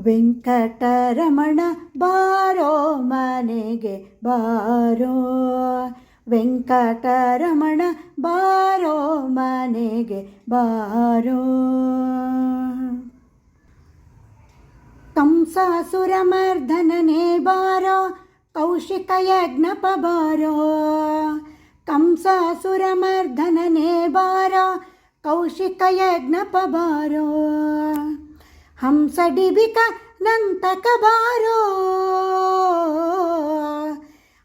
ವೆಂಕಟರಮಣ ಬಾರೋ ಮನೆಗೆ ಬಾರೋ. ವೆಂಕಟರಮಣ ಬಾರೋ ಮನೆಗೆ ಬಾರೋ. ಕಂಸಾಸುರಮರ್ಧನನೇ ಬಾರೋ, ಕೌಶಿಕ ಯಜ್ಞಪ ಬಾರೋ. ಕಂಸಾಸುರಮರ್ಧನನೇ ಬಾರೋ, ಕೌಶಿಕ ಯಜ್ಞಪ ಬಾರೋ. ಹಂಸಡಿಬಿಕ ನಂತಕ ಬಾರೋ.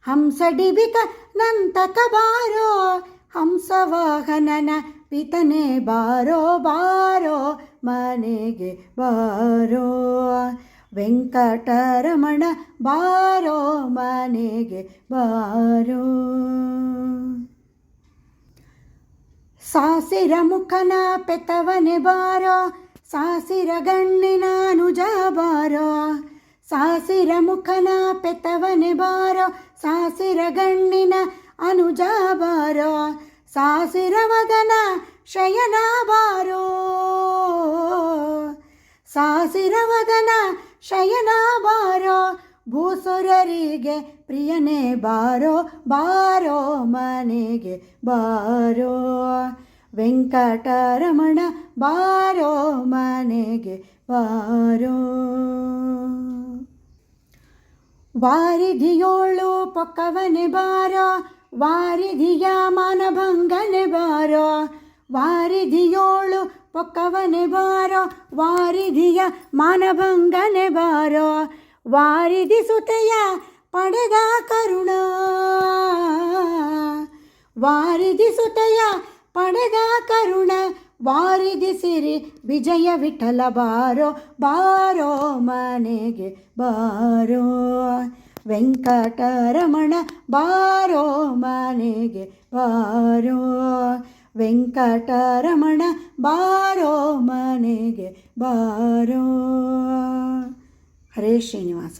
ಹಂಸ ಡಿಬಿಕ ನಂತಕ ಬಾರೋ. ಹಂಸ ವಾಹನನ ಪಿತನೆ ಬಾರೋ ಬಾರೋ, ಮನೆಗೆ ಬಾರೋ. ವೆಂಕಟರಮಣ ಬಾರೋ, ಮನೆಗೆ ಬಾರೋ. ಸಾಸಿರ ಮುಖನ ಪೆತವನೆ ಬಾರೋ. ಸಾಸಿರ ಗಣ್ಣಿನ ಅನುಜ ಬಾರೋ ಸಾಸಿರ ಮುಖನ ಪೆತವನೆ ಬಾರೋ. ಸಾಸಿರ ಗಣ್ಣಿನ ಅನುಜ ಬಾರೋ ಸಾಸಿರ ವದನ ಶಯನ ಬಾರೋ. ಸಾಸಿರ ವದನ ಶಯನ ಬಾರೋ. ಭೂಸುರರಿಗೆ ಪ್ರಿಯನೇ ಬಾರೋ. ಬಾರೋ ಮನೆಗೆ ಬಾರೋ. ವೆಂಕಟರಮಣ ಬಾರೋ ಮನೆಗೆ ಬಾರೋ. ವಾರಿಧಿಯೋಳು ಪೊಕ್ಕವನೆ ಬಾರೋ, ವಾರಿಧಿಯ ಮಾನಭಂಗನೆ ಬಾರೋ. ವಾರಿಧಿಯೋಳು ಪೊಕ್ಕವನೆ ಬಾರೋ, ವಾರಿಧಿಯ ಮಾನಭಂಗನೆ ಬಾರೋ. ವಾರಿಧಿ ಸುತೆಯ ಪಡೆದ ಕರುಣ. ವಾರಿಧಿ ಸುತೆಯ ಪಡೆದ ಕರುಣ ವಾರಿದಿಸಿರಿ ವಿಜಯ ವಿಠಲ ಬಾರೋ ಬಾರೋ ಮನೆಗೆ ಬಾರೋ. ವೆಂಕಟರಮಣ ಬಾರೋ ಮನೆಗೆ ಬಾರೋ. ವೆಂಕಟರಮಣ ಬಾರೋ ಮನೆಗೆ ಬಾರೋ. ಹರೇ ಶ್ರೀನಿವಾಸ.